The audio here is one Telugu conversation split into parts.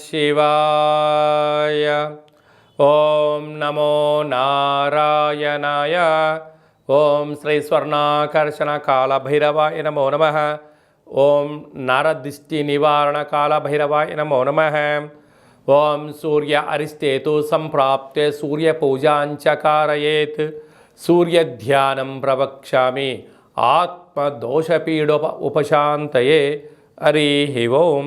శివాయ ఓం నమో నారాయణాయ ఓం శ్రీ స్వర్ణాకర్షణ కాళభైరవాయ నమో నమ ఓం నరదిష్టి నివారణ కాళభైరవాయ నమో నమ ఓం సూర్య అరిష్టేతు సంప్రాప్తే సూర్యపూజాంచ కారయేత్ సూర్యధ్యానం ప్రవక్ష్యామి ఆత్మదోషపీడోప ఉపశాంతయే హరి ఓం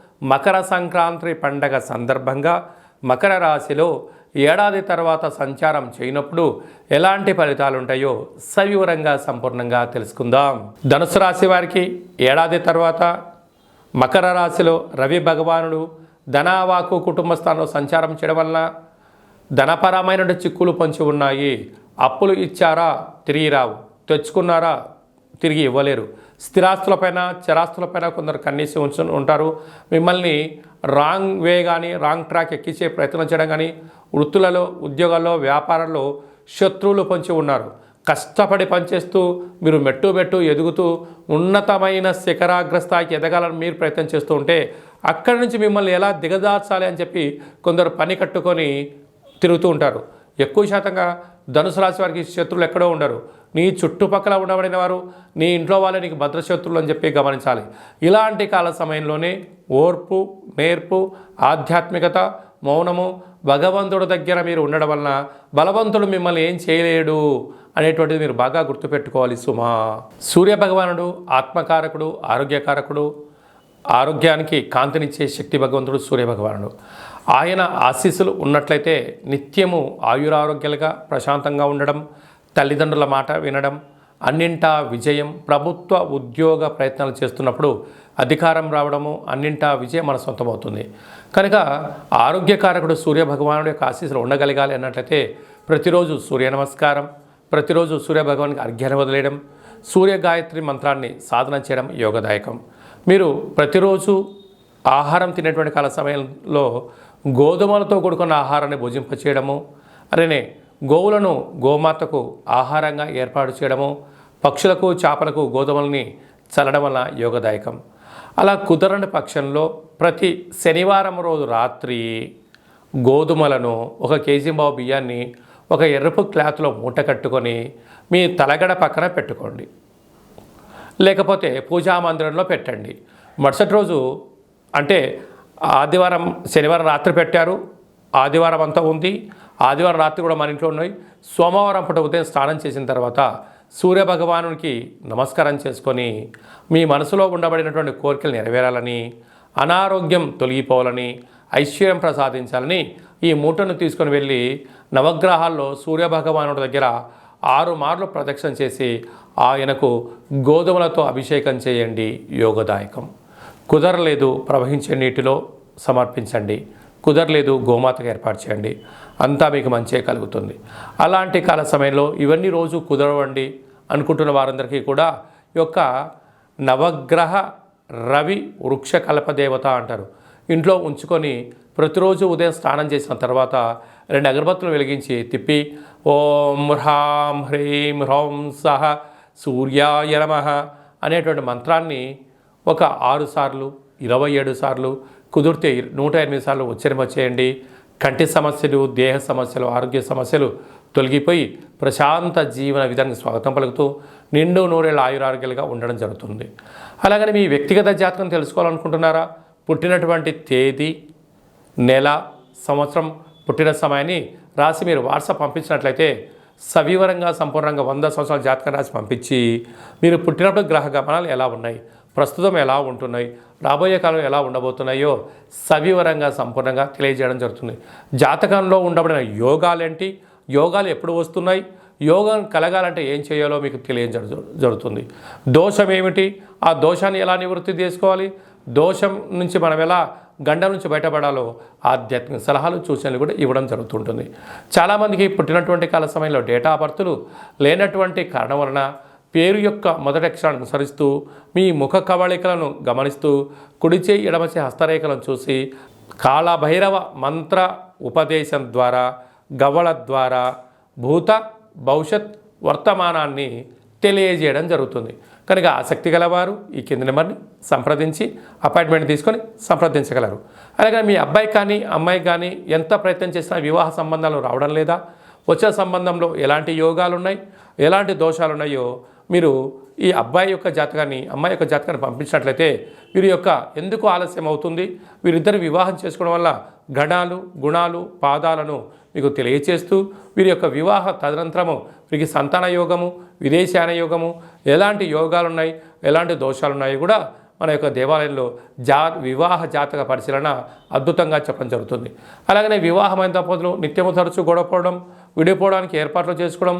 మకర సంక్రాంతి పండగ సందర్భంగా మకర రాశిలో ఏడాది తర్వాత సంచారం చేయనప్పుడు ఎలాంటి ఫలితాలు ఉంటాయో సవివరంగా సంపూర్ణంగా తెలుసుకుందాం. ధనుసు రాశి వారికి ఏడాది తర్వాత మకర రాశిలో రవి భగవానుడు ధనావాకు కుటుంబ స్థానంలో సంచారం చేయడం వలన ధనపరమైన చిక్కులు పొంచి ఉన్నాయి. అప్పులు ఇచ్చారా? తిరిగి రావు. తెచ్చుకున్నారా? తిరిగి ఇవ్వలేరు. స్థిరాస్తులపైన చరాస్తులపైన కొందరు కన్నీసి ఉంచు ఉంటారు. మిమ్మల్ని రాంగ్ వే కానీ రాంగ్ ట్రాక్ ఎక్కించే ప్రయత్నం చేయడం కానీ వృత్తులలో ఉద్యోగాల్లో వ్యాపారాల్లో శత్రువులు పొంచి ఉన్నారు. కష్టపడి పనిచేస్తూ మీరు మెట్టు మెట్టు ఎదుగుతూ ఉన్నతమైన శిఖరాగ్ర స్థాయికి ఎదగాలని మీరు ప్రయత్నం చేస్తూ ఉంటే అక్కడి నుంచి మిమ్మల్ని ఎలా దిగదార్చాలి అని చెప్పి కొందరు పని కట్టుకొని తిరుగుతూ ఉంటారు. ఎక్కువ శాతంగా ధనుసు రాశి వారికి శత్రువులు ఎక్కడో ఉండరు. నీ చుట్టుపక్కల ఉండబడిన వారు నీ ఇంట్లో వాళ్ళే నీకు భద్రశత్రులు అని చెప్పి గమనించాలి. ఇలాంటి కాల సమయంలోనే ఓర్పు నేర్పు ఆధ్యాత్మికత మౌనము భగవంతుడి దగ్గర మీరు ఉండడం వలన బలవంతుడు మిమ్మల్ని ఏం చేయలేడు అనేటువంటిది మీరు బాగా గుర్తుపెట్టుకోవాలి సుమా. సూర్య భగవానుడు ఆత్మకారకుడు ఆరోగ్యకారకుడు ఆరోగ్యానికి కాంతినిచ్చే శక్తి భగవంతుడు సూర్య భగవానుడు. ఆయన ఆశీస్సులు ఉన్నట్లయితే నిత్యము ఆయురారోగ్యాలుగా ప్రశాంతంగా ఉండడం తల్లిదండ్రుల మాట వినడం అన్నింటా విజయం ప్రభుత్వ ఉద్యోగ ప్రయత్నాలు చేస్తున్నప్పుడు అధికారం రావడము అన్నింటా విజయం మన సొంతమవుతుంది. కనుక ఆరోగ్యకారకుడు సూర్యభగవానుడు యొక్క ఆశీస్సులు ఉండగలగాలి అన్నట్లయితే ప్రతిరోజు సూర్య నమస్కారం ప్రతిరోజు సూర్యభగవానికి అర్ఘ్యాన్ని వదిలేయడం సూర్య గాయత్రి మంత్రాన్ని సాధన చేయడం యోగదాయకం. మీరు ప్రతిరోజు ఆహారం తినేటువంటి కాల సమయంలో గోధుమలతో కూడుకున్న ఆహారాన్ని భుజింపచేయడము అలానే గోవులను గోమాతకు ఆహారంగా ఏర్పాటు చేయడము పక్షులకు చేపలకు గోధుమల్ని చల్లడం వల్ల యోగదాయకం. అలా కుదరని పక్షంలో ప్రతి శనివారం రోజు రాత్రి గోధుమలను ఒక కేజీ బావు బియ్యాన్ని ఒక ఎరుపు క్లాత్లో మూట కట్టుకొని మీ తలగడ పక్కన పెట్టుకోండి. లేకపోతే పూజా మందిరంలో పెట్టండి. మరుసటి రోజు అంటే ఆదివారం శనివారం రాత్రి పెట్టారు. ఆదివారం అంతా ఉంది. ఆదివారం రాత్రి కూడా మన ఇంట్లో ఉన్నాయి. సోమవారం పూట ఉదయం స్నానం చేసిన తర్వాత సూర్య భగవానునికి నమస్కారం చేసుకొని మీ మనసులో ఉండబడినటువంటి కోరికలు నెరవేరాలని అనారోగ్యం తొలగిపోవాలని ఐశ్వర్యం ప్రసాదించాలని ఈ మూటను తీసుకొని వెళ్ళి నవగ్రహాల్లో సూర్య భగవానుడి దగ్గర ఆరు మార్లు ప్రదక్షిణ చేసి ఆయనకు గోధుమలతో అభిషేకం చేయండి యోగదాయకం. కుదరలేదు ప్రవహించే నీటిలో సమర్పించండి. కుదరలేదు గోమాతకు ఏర్పాటు చేయండి. అంతా మీకు మంచే కలుగుతుంది. అలాంటి కాల సమయంలో ఇవన్నీ రోజు కుదరవండి అనుకుంటున్న వారందరికీ కూడా ఈ యొక్క నవగ్రహ రవి వృక్ష కల్పదేవత అంటారు. ఇంట్లో ఉంచుకొని ప్రతిరోజు ఉదయం స్నానం చేసిన తర్వాత రెండు అగరబత్తులు వెలిగించి తిప్పి ఓం హ్రాం హ్రీం హ్రౌం సహ సూర్యాయ నమ అనేటువంటి మంత్రాన్ని ఒక ఆరు సార్లు ఇరవై ఏడు సార్లు కుదిరితే నూట ఎనిమిది సార్లు ఉచ్చరింప చేయండి. కంటి సమస్యలు దేహ సమస్యలు ఆరోగ్య సమస్యలు తొలగిపోయి ప్రశాంత జీవన విధానికి స్వాగతం పలుకుతూ నిండు నూరేళ్ళ ఆయురారోగ్యాలుగా ఉండడం జరుగుతుంది. అలాగని మీ వ్యక్తిగత జాతకం తెలుసుకోవాలనుకుంటున్నారా? పుట్టినటువంటి తేదీ నెల సంవత్సరం పుట్టిన సమయాన్ని రాసి మీరు వాట్సాప్ పంపించినట్లయితే సవివరంగా సంపూర్ణంగా వంద సంవత్సరాల జాతకం రాసి పంపించి మీరు పుట్టినప్పుడు గ్రహ గమనాలు ఎలా ఉన్నాయి? ప్రస్తుతం ఎలా ఉంటున్నాయి? రాబోయే కాలం ఎలా ఉండబోతున్నాయో సవివరంగా సంపూర్ణంగా తెలియజేయడం జరుగుతుంది. జాతకంలో ఉండబడిన యోగాలేంటి? యోగాలు ఎప్పుడు వస్తున్నాయి? యోగం కలగాలంటే ఏం చేయాలో మీకు తెలియజేయడం జరుగుతుంది. దోషం ఏమిటి? ఆ దోషాన్ని ఎలా నివృత్తి చేసుకోవాలి? దోషం నుంచి మనం ఎలా గండం నుంచి బయటపడాలో ఆధ్యాత్మిక సలహాలు సూచనలు కూడా ఇవ్వడం జరుగుతుంటుంది. చాలామందికి పుట్టినటువంటి కాల సమయంలో డేటా బర్తులు లేనటువంటి కారణం వలన పేరు యొక్క మొదటి అక్షరాన్ని అనుసరిస్తూ మీ ముఖ కవళికలను గమనిస్తూ కుడిచే ఎడమచే హస్తరేఖలను చూసి కాళభైరవ మంత్ర ఉపదేశం ద్వారా గవ్వల ద్వారా భూత భవిష్యత్ వర్తమానాన్ని తెలియజేయడం జరుగుతుంది. కనుక ఆసక్తి గలవారు ఈ కింది నెంబర్ని సంప్రదించి అపాయింట్మెంట్ తీసుకొని సంప్రదించగలరు. అలాగే మీ అబ్బాయి కానీ అమ్మాయి కానీ ఎంత ప్రయత్నం చేసినా వివాహ సంబంధాలు రావడం లేదా వచ్చే సంబంధంలో ఎలాంటి యోగాలు ఉన్నాయి ఎలాంటి దోషాలు ఉన్నాయో మీరు ఈ అబ్బాయి యొక్క జాతకాన్ని అమ్మాయి యొక్క జాతకాన్ని పంపించినట్లయితే వీరి యొక్క ఎందుకు ఆలస్యం అవుతుంది? వీరిద్దరు వివాహం చేసుకోవడం వల్ల గణాలు గుణాలు పాదాలను మీకు తెలియచేస్తూ వీరి యొక్క వివాహ తదనంతరము వీరికి సంతాన యోగము విదేశాన యోగము ఎలాంటి యోగాలు ఉన్నాయి ఎలాంటి దోషాలు ఉన్నాయి కూడా మన యొక్క దేవాలయంలో జా వివాహ జాతక పరిశీలన అద్భుతంగా చెప్పడం జరుగుతుంది. అలాగనే వివాహమైన దంపతులు నిత్యము తరచు గొడవపోవడం విడిపోవడానికి ఏర్పాట్లు చేసుకోవడం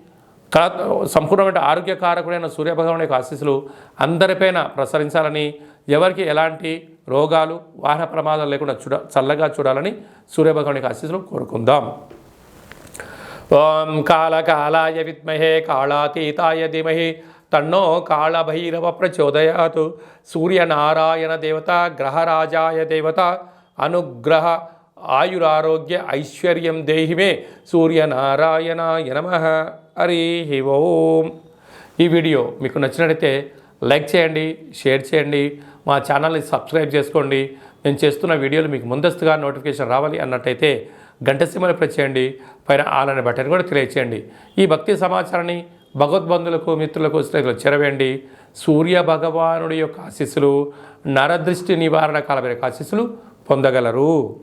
కా సంపూర్ణమైన ఆరోగ్యకారకుడైన సూర్యభగవాన్ యొక్క ఆశీస్సులు అందరిపైన ప్రసరించాలని ఎవరికి ఎలాంటి రోగాలు వాహన ప్రమాదాలు లేకుండా చూడ చల్లగా చూడాలని సూర్యభగవాన్ యొక్క ఆశీస్సులు కోరుకుందాం. ఓం కాళకాళాయ విద్మహే కాళాతీతాయ ధీమహి తన్నో కాళభైరవ ప్రచోదయాత్. సూర్యనారాయణ దేవత గ్రహరాజాయ దేవత అనుగ్రహ ఆయురారోగ్య ఐశ్వర్యం దేహిమే సూర్యనారాయణాయ నమ. హరి ఓం. ఈ వీడియో మీకు నచ్చినట్లయితే లైక్ చేయండి షేర్ చేయండి మా ఛానల్ని సబ్స్క్రైబ్ చేసుకోండి. నేను చేస్తున్న వీడియోలు మీకు ముందస్తుగా నోటిఫికేషన్ రావాలి అన్నట్టయితే గంట సీమలు ప్రెస్ చేయండి పైన ఆలనే బటన్ కూడా తెలియచేయండి. ఈ భక్తి సమాచారాన్ని భగవద్బంధులకు మిత్రులకు స్నేహితులు చేరవేయండి. సూర్య భగవానుడి యొక్క ఆశీస్సులు నరదృష్టి నివారణ కాలమైన ఆశీస్సులు పొందగలరు.